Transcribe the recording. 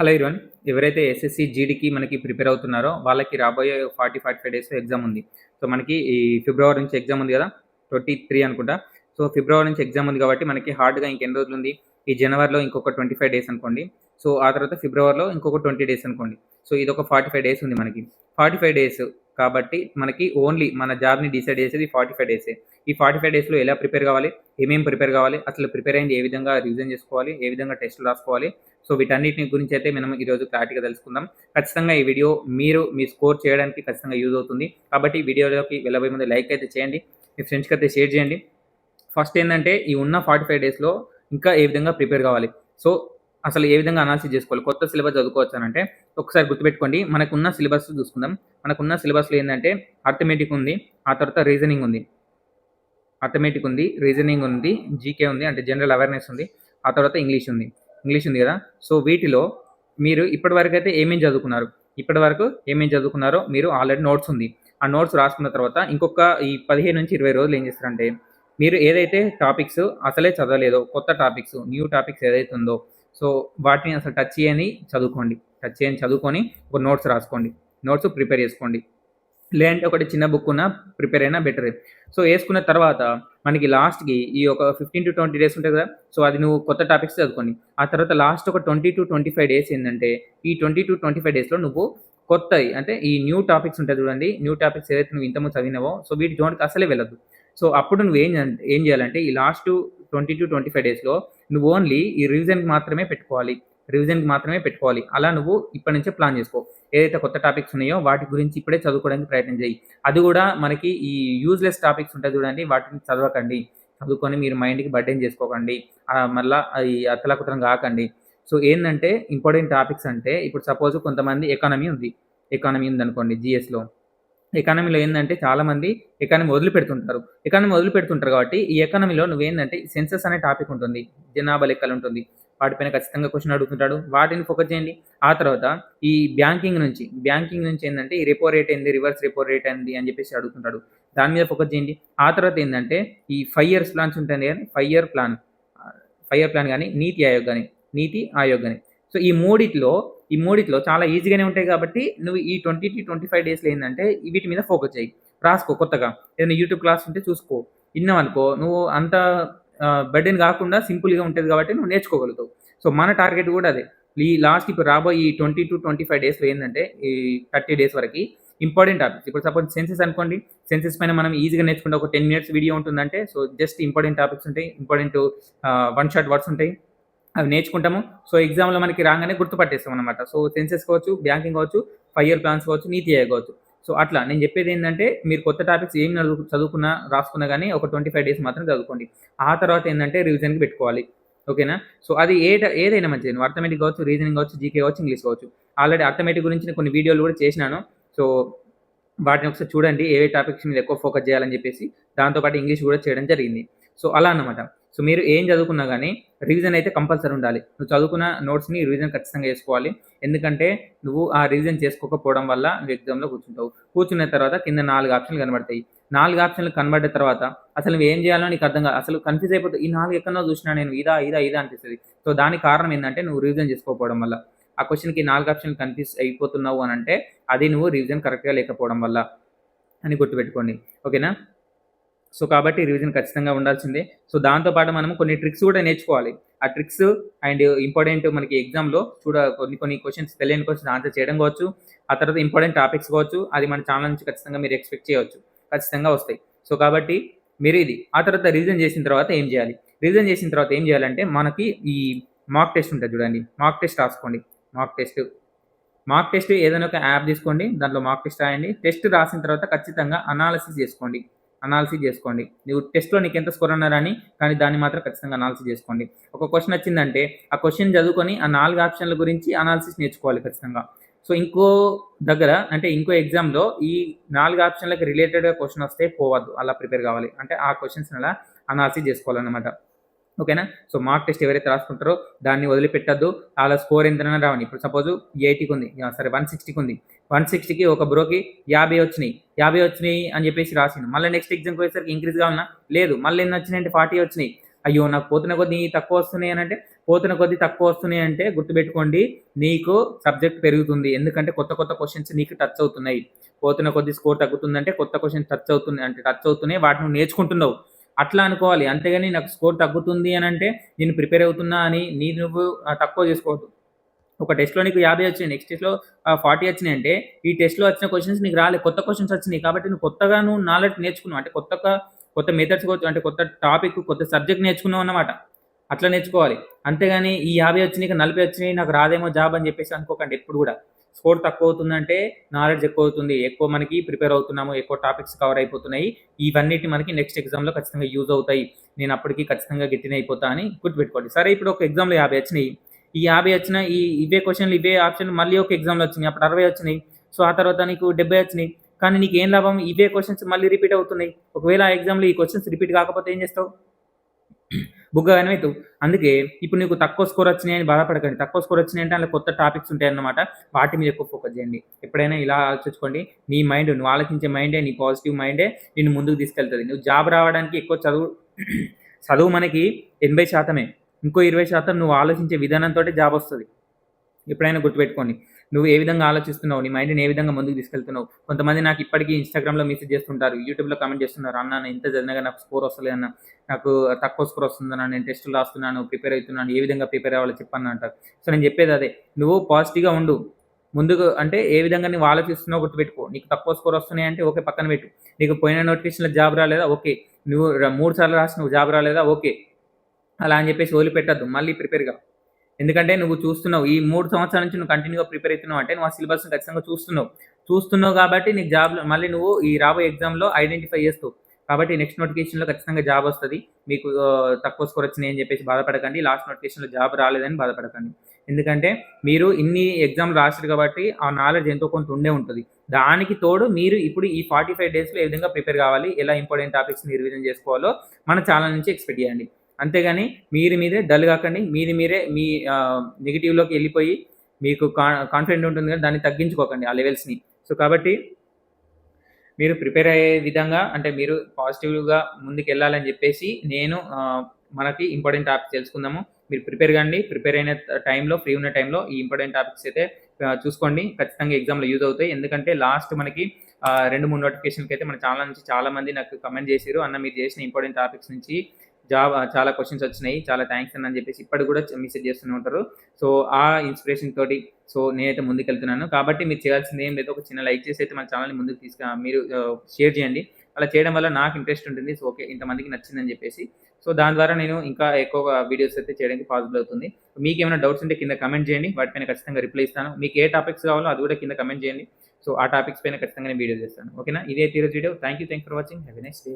Hello ఇరోన్ ఎవరైతే SSC జీడీకి మనకి prepare అవుతున్నారో వాళ్ళకి రాబోయే forty forty five days exam ఉంది. సో మనకి ఈ ఫిబ్రవరి నుంచి ఎగ్జామ్ ఉంది కదా ట్వంటీ త్రీ అనుకుంటా. సో ఫిబ్రవరి నుంచి ఎగ్జామ్ ఉంది కాబట్టి మనకి హార్డ్గా ఇంకెన్ని రోజులు ఉంది? ఈ జనవరిలో ఇంకొక ట్వంటీ ఫైవ్ డేస్ అనుకోండి. సో ఆ తర్వాత ఫిబ్రవరిలో ఇంకొక ట్వంటీ డేస్ అనుకోండి. సో ఇది ఒక ఫార్టీ ఫైవ్ డేస్ ఉంది మనకి. ఫార్టీ ఫైవ్ డేస్ కాబట్టి మనకి ఓన్లీ మన జాబ్ని డిసైడ్ చేసేది ఫార్టీ ఫైవ్ డేసే. ఈ ఫార్టీ ఫైవ్ డేస్లో ఎలా ప్రిపేర్ కావాలి? ఏమేమి ప్రిపేర్ కావాలి? అసలు ప్రిపేర్ అయింది ఏ విధంగా రివిజన్ చేసుకోవాలి? ఏ విధంగా టెస్టులు రాసుకోవాలి? సో వీటన్నిటిని గురించి అయితే మనం ఈరోజు క్లారిటీగా తెలుసుకుందాం. ఖచ్చితంగా ఈ వీడియో మీరు మీ స్కోర్ చేయడానికి ఖచ్చితంగా యూజ్ అవుతుంది. కాబట్టి వీడియోలోకి వెళ్ళబోయే ముందు లైక్ అయితే చేయండి. మీ ఫ్రెండ్స్కి అయితే షేర్ చేయండి. ఫస్ట్ ఏంటంటే ఈ ఉన్న ఫార్టీ ఫైవ్ డేస్లో ఇంకా ఏ విధంగా ప్రిపేర్ కావాలి? సో అసలు ఏ విధంగా అనాలిసిస్ చేసుకోవాలి? కొత్త సిలబస్ చదువుకోవచ్చు అని అంటే ఒకసారి గుర్తుపెట్టుకోండి. మనకున్న సిలబస్ చూసుకుందాం. మనకున్న సిలబస్లో ఏంటంటే అర్థమెటిక్ ఉంది ఆ తర్వాత రీజనింగ్ ఉంది. అర్థమెటిక్ ఉంది రీజనింగ్ ఉంది జీకే ఉంది అంటే జనరల్ అవేర్నెస్ ఉంది. ఆ తర్వాత ఇంగ్లీష్ ఉంది. ఇంగ్లీష్ ఉంది కదా? సో వీటిలో మీరు ఇప్పటి వరకు అయితే ఏమేమి చదువుకున్నారు? ఇప్పటి వరకు ఏమేమి చదువుకున్నారో మీరు ఆల్రెడీ నోట్స్ ఉంది. ఆ నోట్స్ రాసుకున్న తర్వాత ఇంకొక ఈ పదిహేను నుంచి ఇరవై రోజులు ఏం చేస్తారంటే మీరు ఏదైతే టాపిక్స్ అసలే చదవలేదో కొత్త టాపిక్స్ న్యూ టాపిక్స్ ఏదైతే ఉందో సో వాటిని అసలు టచ్ చేయని చదువుకోండి. టచ్ చేయని చదువుకొని ఒక నోట్స్ రాసుకోండి. నోట్స్ ప్రిపేర్ చేసుకోండి. లేదంటే ఒకటి చిన్న బుక్ ఉన్న ప్రిపేర్ అయినా బెటర్ సో వేసుకున్న తర్వాత మనకి లాస్ట్కి ఈ ఒక ఫిఫ్టీన్ టు ట్వంటీ డేస్ ఉంటుంది కదా సో అది నువ్వు కొత్త టాపిక్స్ చదువుకోండి ఆ తర్వాత లాస్ట్ ఒక twenty two twenty five days ఏంటంటే ఈ ట్వంటీ టు ట్వంటీ ఫైవ్ డేస్లో నువ్వు కొత్త అంటే ఈ న్యూ టాపిక్స్ ఉంటాయి చూడండి న్యూ టాపిక్స్ ఏదైతే నువ్వు ఇంతకుముందు చదివినావో సో వీటి జోన్కి అసలే వెళ్ళదు సో అప్పుడు నువ్వు ఏం ఏం చేయాలంటే ఈ last twenty two twenty five డేస్లో నువ్వు ఓన్లీ ఈ రివిజన్కి మాత్రమే పెట్టుకోవాలి రివిజన్కి మాత్రమే పెట్టుకోవాలి. అలా నువ్వు ఇప్పటి నుంచే ప్లాన్ చేసుకో. ఏదైతే కొత్త టాపిక్స్ ఉన్నాయో వాటి గురించి ఇప్పుడే చదువుకోవడానికి ప్రయత్నం చేయి. అది కూడా మనకి ఈ యూజ్లెస్ టాపిక్స్ ఉంటాయి చూడండి వాటిని చదవకండి. చదువుకొని మీరు మైండ్కి బర్డెన్ చేసుకోకండి. మళ్ళీ ఈ అతలాకుతలం కాకండి. సో ఏంటంటే ఇంపార్టెంట్ టాపిక్స్ అంటే ఇప్పుడు సపోజ్ కొంతమంది ఎకానమీ ఉంది. ఎకానమీ ఉంది అనుకోండి జిఎస్లో ఎకానమీలో ఏంటంటే చాలామంది ఎకానమీ వదిలిపెడుతుంటారు. ఎకానమీ వదిలిపెడుతుంటారు కాబట్టి ఈ ఎకానమీలో నువ్వేంటంటే సెన్సెస్ అనే టాపిక్ ఉంటుంది. జనాభా లెక్కలు ఉంటుంది. వాటిపైన ఖచ్చితంగా క్వశ్చన్ అడుగుతుంటాడు. వాటిని ఫోకస్ చేయండి. ఆ తర్వాత ఈ బ్యాంకింగ్ నుంచి బ్యాంకింగ్ నుంచి ఏంటంటే ఈ రెపో రేట్ ఏంది రివర్స్ రెపో రేట్ ఏంది అని చెప్పేసి అడుగుతుంటాడు. దాని మీద ఫోకస్ చేయండి. ఆ తర్వాత ఏంటంటే ఈ ఫైవ్ ఇయర్స్ ప్లాన్స్ ఉంటాయి కానీ five year plan five year plan కానీ నీతి ఆయోగ్ కానీ నీతి ఆయోగ్ కానీ. సో ఈ మూడిట్లో ఈ మూడిట్లో చాలా ఈజీగానే ఉంటాయి కాబట్టి నువ్వు ఈ ట్వంటీ టు ట్వంటీ ఫైవ్ డేస్లో ఏంటంటే వీటి మీద ఫోకస్ చేయి. రాసుకో కొత్తగా. ఏదైనా యూట్యూబ్ క్లాస్ ఉంటే చూసుకో. విన్నావనుకో నువ్వు అంత బర్డెన్ కాకుండా సింపుల్గా ఉంటుంది కాబట్టి నువ్వు నేర్చుకోగలుగుతావు. సో మన టార్గెట్ కూడా అదే. ఈ లాస్ట్ ఇప్పుడు రాబోయే ఈ ట్వంటీ టు ట్వంటీ ఫైవ్ డేస్లో ఏంటంటే ఈ థర్టీ డేస్ వరకు ఇంపార్టెంట్ టాపిక్స్. ఇప్పుడు సపోజ్ సెన్సెస్ అనుకోండి సెన్సెస్ పైన మనం ఈజీగా నేర్చుకుంటే ఒక టెన్ మినిట్స్ వీడియో ఉంటుందంటే సో జస్ట్ ఇంపార్టెంట్ టాపిక్స్ ఉంటాయి ఇంపార్టెంట్ వన్ షాట్ వర్డ్స్ ఉంటాయి అవి నేర్చుకుంటాము. సో ఎగ్జామ్లో మనకి రాగానే గుర్తుపట్టేస్తాం అనమాట సో సెన్సెస్ కావచ్చు బ్యాంకింగ్ కావచ్చు ఫైవ్ ఇయర్ ప్లాన్స్ కావచ్చు నీతి కావచ్చు. సో అట్లా నేను చెప్పేది ఏంటంటే మీరు కొత్త టాపిక్స్ ఏం చదువుకున్నా రాసుకున్నా కానీ ఒక ట్వంటీ ఫైవ్ డేస్ మాత్రం చదువుకోండి. ఆ తర్వాత ఏంటంటే రివిజన్కి పెట్టుకోవాలి. ఓకేనా? సో అది ఏ ఏదైనా మంచిది. అర్థమెటిక్ కావచ్చు రీజనింగ్ కావచ్చు జీకే కావచ్చు ఇంగ్లీష్ కావచ్చు. ఆల్రెడీ అర్థమెటిక్ గురించి కొన్ని వీడియోలు కూడా చేసినాను. సో వాటిని ఒకసారి చూడండి ఏ టాపిక్స్ మీద ఎక్కువ ఫోకస్ చేయాలని చెప్పేసి దాంతోపాటు ఇంగ్లీష్ కూడా చేయడం జరిగింది. సో అలా అన్నమాట. సో మీరు ఏం చదువుకున్నా కానీ రివిజన్ అయితే కంపల్సరీ ఉండాలి. నువ్వు చదువుకున్న నోట్స్ని రివిజన్ ఖచ్చితంగా చేసుకోవాలి. ఎందుకంటే నువ్వు ఆ రివిజన్ చేసుకోకపోవడం వల్ల నువ్వు ఎగ్జామ్లో కూర్చుంటావు. కూర్చున్న తర్వాత కింద నాలుగు ఆప్షన్లు కనబడతాయి. నాలుగు ఆప్షన్లు కనబడ్డ తర్వాత అసలు నువ్వు ఏం చేయాలో నీకు అర్థం కాదు. అసలు కన్ఫ్యూజ్ అయిపోతుంది ఈ నాలుగు ఎక్కడో చూసినా నేను ఇదా ఇదా ఇదా అనిపిస్తుంది. సో దానికి కారణం ఏంటంటే నువ్వు రివిజన్ చేసుకోకపోవడం వల్ల. ఆ క్వశ్చన్కి నాలుగు ఆప్షన్లు కన్ఫ్యూజ్ అయిపోతున్నావు అని అంటే అది నువ్వు రివిజన్ కరెక్ట్గా లేకపోవడం వల్ల అని గుర్తుపెట్టుకోండి. ఓకేనా సో కాబట్టి రివిజన్ ఖచ్చితంగా ఉండాల్సిందే. సో దాంతోపాటు మనం కొన్ని ట్రిక్స్ కూడా నేర్చుకోవాలి. ఆ ట్రిక్స్ అండ్ ఇంపార్టెంట్ మనకి ఎగ్జామ్లో చూడ కొన్ని కొన్ని క్వశ్చన్స్ తెలియని క్వశ్చన్స్ ఆన్సర్ చేయడం కావచ్చు. ఆ తర్వాత ఇంపార్టెంట్ టాపిక్స్ కావచ్చు. అది మన ఛానల్ నుంచి ఖచ్చితంగా మీరు ఎక్స్పెక్ట్ చేయవచ్చు. ఖచ్చితంగా వస్తాయి. సో కాబట్టి మీరు ఇది. ఆ తర్వాత రివిజన్ చేసిన తర్వాత ఏం చేయాలి? రివిజన్ చేసిన తర్వాత ఏం చేయాలంటే మనకి ఈ మాక్ టెస్ట్ ఉంటుంది చూడండి. మాక్ టెస్ట్ రాసుకోండి. మాక్ టెస్ట్ మాక్ టెస్ట్ ఏదైనా ఒక యాప్ తీసుకోండి. దాంట్లో మాక్ టెస్ట్ రాయండి. టెస్ట్ రాసిన తర్వాత ఖచ్చితంగా అనాలసిస్ చేసుకోండి. అనాలిసిస్ చేసుకోండి. నువ్వు టెస్ట్లో నీకు ఎంత స్కోర్ అన్నారని కానీ దాన్ని మాత్రం ఖచ్చితంగా అనాలిసిస్ చేసుకోండి. ఒక క్వశ్చన్ వచ్చిందంటే ఆ క్వశ్చన్ చదువుకొని ఆ నాలుగు ఆప్షన్ల గురించి అనాలిసిస్ నేర్చుకోవాలి ఖచ్చితంగా. సో ఇంకో దగ్గర అంటే ఇంకో ఎగ్జామ్లో ఈ నాలుగు ఆప్షన్లకు రిలేటెడ్గా క్వశ్చన్ వస్తే పోవద్దు. అలా ప్రిపేర్ కావాలి. అంటే ఆ క్వశ్చన్స్ అలా అనాలిసిస్ చేసుకోవాలన్నమాట. ఓకేనా? సో మార్క్ టెస్ట్ ఎవరైతే రాసుకుంటారో దాన్ని వదిలిపెట్టద్దు. అలా స్కోర్ ఎంతైనా రావని. ఇప్పుడు సపోజ్ ఎయిటీకి ఉంది సరే వన్ సిక్స్టీకి ఉంది వన్ సిక్స్టీకి ఒక బ్రోకి యాభై వచ్చినాయి. యాభై వచ్చినాయి అని చెప్పేసి రాసిండు. మళ్ళీ నెక్స్ట్ ఎగ్జామ్కి వచ్చేసరికి ఇంక్రీజ్గా ఉన్నా? లేదు. మళ్ళీ ఎన్ని వచ్చినాయి అంటే ఫార్టీ వచ్చినాయి. అయ్యో నాకు పోతున్న కొద్దీ తక్కువ వస్తున్నాయి అని అంటే పోతున్న కొద్దీ తక్కువ వస్తున్నాయి అంటే గుర్తుపెట్టుకోండి నీకు సబ్జెక్ట్ పెరుగుతుంది. ఎందుకంటే కొత్త కొత్త క్వశ్చన్స్ నీకు టచ్ అవుతున్నాయి. పోతున్న కొద్ది స్కోర్ తగ్గుతుందంటే కొత్త క్వశ్చన్ టచ్ అవుతుంది అంటే టచ్ అవుతున్నాయి. వాటిని నేర్చుకుంటున్నావు. అట్లా అనుకోవాలి. అంతేగాని నాకు స్కోర్ తగ్గుతుంది అని అంటే నేను ప్రిపేర్ అవుతున్నా అని నీ నువ్వు తక్కువ చేసుకోవద్దు. ఒక టెస్ట్లో నీకు యాభై వచ్చినాయి నెక్స్ట్ టెస్ట్లో ఫార్టీ వచ్చినాయి అంటే ఈ టెస్ట్లో వచ్చిన క్వశ్చన్స్ నీకు రాలే కొత్త క్వశ్చన్స్ వచ్చినాయి కాబట్టి నువ్వు కొత్తగా నువ్వు నాలెడ్జ్ నేర్చుకున్నావు అంటే కొత్తగా కొత్త మెథడ్స్ అంటే కొత్త టాపిక్ కొత్త సబ్జెక్ట్ నేర్చుకున్నావు అన్నమాట. అట్లా నేర్చుకోవాలి. అంతేగాని ఈ యాభై వచ్చినాయి నలభై వచ్చినాయి నాకు రాదేమో జాబ్ అని చెప్పేసి అనుకోకండి ఎప్పుడు కూడా. స్కోర్ తక్కువ అవుతుందంటే నాలెడ్జ్ ఎక్కువ అవుతుంది. ఎక్కువ మనకి ప్రిపేర్ అవుతున్నాము ఎక్కువ టాపిక్స్ కవర్ అయిపోతున్నాయి. ఇవన్నిటి మనకి నెక్స్ట్ ఎగ్జామ్లో ఖచ్చితంగా యూజ్ అవుతాయి. నేను అప్పటికి ఖచ్చితంగా గెట్టిన అయిపోతా అని గుర్తుపెట్టుకోండి. సరే ఇప్పుడు ఒక ఎగ్జామ్లో యాభై వచ్చినాయి. ఈ యాభై వచ్చిన ఈ ఇవే క్వశ్చన్లు ఇవే ఆప్షన్లు మళ్ళీ ఒక ఎగ్జామ్లో వచ్చినాయి. అప్పుడు అరవై వచ్చినాయి. సో ఆ తర్వాత నీకు డెబ్బై వచ్చినాయి. కానీ నీకు ఏం లాభం? ఇవే క్వశ్చన్స్ మళ్ళీ రిపీట్ అవుతున్నాయి. ఒకవేళ ఆ ఎగ్జామ్లో ఈ క్వశ్చన్స్ రిపీట్ కాకపోతే ఏం చేస్తావు? బుగ్గ కనిపెట్టు అందుకే ఇప్పుడు నీకు తక్కువ స్కోర్ వచ్చినాయని అని బాధపడకండి. తక్కువ స్కోర్ వచ్చినాయి అంటే అందులో కొత్త టాపిక్స్ ఉంటాయి అన్నమాట. వాటి మీద ఎక్కువ ఫోకస్ చేయండి. ఎప్పుడైనా ఇలా ఆలోచించుకోండి. నీ మైండ్ నువ్వు ఆలోచించే మైండే నీ పాజిటివ్ మైండే నిన్ను ముందుకు తీసుకెళ్తుంది. నువ్వు జాబ్ రావడానికి ఎక్కువ చదువు చదువు మనకి ఎనభై శాతమే. ఇంకో ఇరవై శాతం నువ్వు ఆలోచించే విధానంతో జాబ్ వస్తుంది. ఎప్పుడైనా గుర్తుపెట్టుకోండి. నువ్వు ఏ విధంగా ఆలోచిస్తున్నావు? నీ మైండ్ని ఏ విధంగా ముందుకు తీసుకెళ్తున్నావు? కొంతమంది నాకు ఇప్పటికీ ఇన్స్టాగ్రామ్లో మెసేజ్ చేస్తుంటారు. యూట్యూబ్లో కామెంట్ చేస్తున్నారు. అన్న నేను ఇంత జరిగినా నాకు స్కోర్ వస్తలేదు అన్న. నాకు తక్కువ స్కోర్ వస్తుందన్న నేను టెస్టులు రాస్తున్నాను. ప్రిపేర్ అవుతున్నాను. ఏ విధంగా ప్రిపేర్ అవ్వాలో చెప్పన్న అంటారు. సో నేను చెప్పేది అదే. నువ్వు పాజిటివ్గా ఉండు. ముందుకు అంటే ఏ విధంగా నువ్వు ఆలోచిస్తున్నావు గుర్తుపెట్టుకో. నీకు తక్కువ స్కోర్ వస్తున్నాయి అంటే ఓకే పక్కన పెట్టు. నీకు పోయిన నోటిఫికేషన్లో జాబ్ రాలేదా? ఓకే. నువ్వు మూడు సార్లు రాసి నువ్వు జాబ్ రాలేదా? ఓకే. అలా అని చెప్పేసి వదిలిపెట్టద్దు. మళ్ళీ ప్రిపేర్గా ఎందుకంటే నువ్వు చూస్తున్నావు ఈ మూడు సంవత్సరాల నుంచి నువ్వు కంటిన్యూగా ప్రిపేర్ అవుతున్నావు అంటే నువ్వు ఆ సిలబస్ ఖచ్చితంగా చూస్తున్నావు. చూస్తున్నావు కాబట్టి నీకు జాబ్ మళ్ళీ నువ్వు ఈ రాబోయే ఎగ్జామ్లో ఐడెంటిఫై చేస్తావు. కాబట్టి నెక్స్ట్ నోటిఫికేషన్లో ఖచ్చితంగా జాబ్ వస్తుంది. మీకు తక్కువ స్కోర్ వచ్చినాయి అని చెప్పేసి బాధపడకండి. లాస్ట్ నోటిఫికేషన్లో జాబ్ రాలేదని బాధపడకండి. ఎందుకంటే మీరు ఇన్ని ఎగ్జామ్ రాశారు కాబట్టి ఆ నాలెడ్జ్ ఎంతో కొంత ఉండే ఉంటుంది. దానికి తోడు మీరు ఇప్పుడు ఈ ఫార్టీ ఫైవ్ డేస్లో ఏ విధంగా ప్రిపేర్ కావాలి ఎలా ఇంపార్టెంట్ టాపిక్స్ని రివిజన్ చేసుకోవాలో మన ఛానల్ నుంచి ఎక్స్పెక్ట్ చేయండి. అంతేగాని మీరు మీరే డల్ కాకండి. మీది మీరే మీ నెగిటివ్లోకి వెళ్ళిపోయి మీకు కా కాన్ఫిడెంట్ ఉంటుంది కానీ దాన్ని తగ్గించుకోకండి ఆ లెవెల్స్ని సో కాబట్టి మీరు ప్రిపేర్ అయ్యే విధంగా అంటే మీరు పాజిటివ్గా ముందుకు వెళ్ళాలని చెప్పేసి నేను మనకి ఇంపార్టెంట్ టాపిక్స్ తెలుసుకుందాము. మీరు ప్రిపేర్ కండి. ప్రిపేర్ అయిన టైంలో ఫ్రీ ఉన్న టైంలో ఈ ఇంపార్టెంట్ టాపిక్స్ అయితే చూసుకోండి. ఖచ్చితంగా ఎగ్జామ్లో యూజ్ అవుతాయి. ఎందుకంటే లాస్ట్ మనకి రెండు మూడు నోటిఫికేషన్కి అయితే మన ఛానల్ నుంచి చాలా మంది నాకు కమెంట్ చేశారు అన్న మీరు చేసిన ఇంపార్టెంట్ టాపిక్స్ నుంచి జాబ్ చాలా క్వశ్చన్స్ వచ్చినాయి. చాలా థ్యాంక్స్ అని చెప్పేసి ఇప్పటికి కూడా మెసేజ్ చేస్తూనే ఉంటారు. సో ఆ ఇన్స్పిరేషన్ తోటి సో నేనైతే ముందుకెళ్తున్నాను. కాబట్టి మీరు చేయాల్సింది ఏం లేదు. ఒక చిన్న లైక్ చేసి అయితే మన ఛానల్ని ముందుకు తీసుకు మీరు షేర్ చేయండి. అలా చేయడం వల్ల నాకు ఇంట్రెస్ట్ ఉంటుంది. సో ఓకే ఇంతమందికి నచ్చిందని చెప్పేసి. సో దాని ద్వారా నేను ఇంకా ఎక్కువ వీడియోస్ అయితే చేయడానికి పాసిబుల్ అవుతుంది. మీకు ఏమైనా డౌట్స్ ఉంటే కింద కమెంట్ చేయండి. వాటిపైన ఖచ్చితంగా రిప్లై ఇస్తాను. మీకు ఏ టాపిక్స్ కావాలో అది కూడా కింద కమెంట్ చేయండి. సో ఆ టాపిక్స్ పైన ఖచ్చితంగా నేను వీడియో చేస్తాను. ఓకేనా? ఇదే ఈరోజు video thank you thank for watching have next day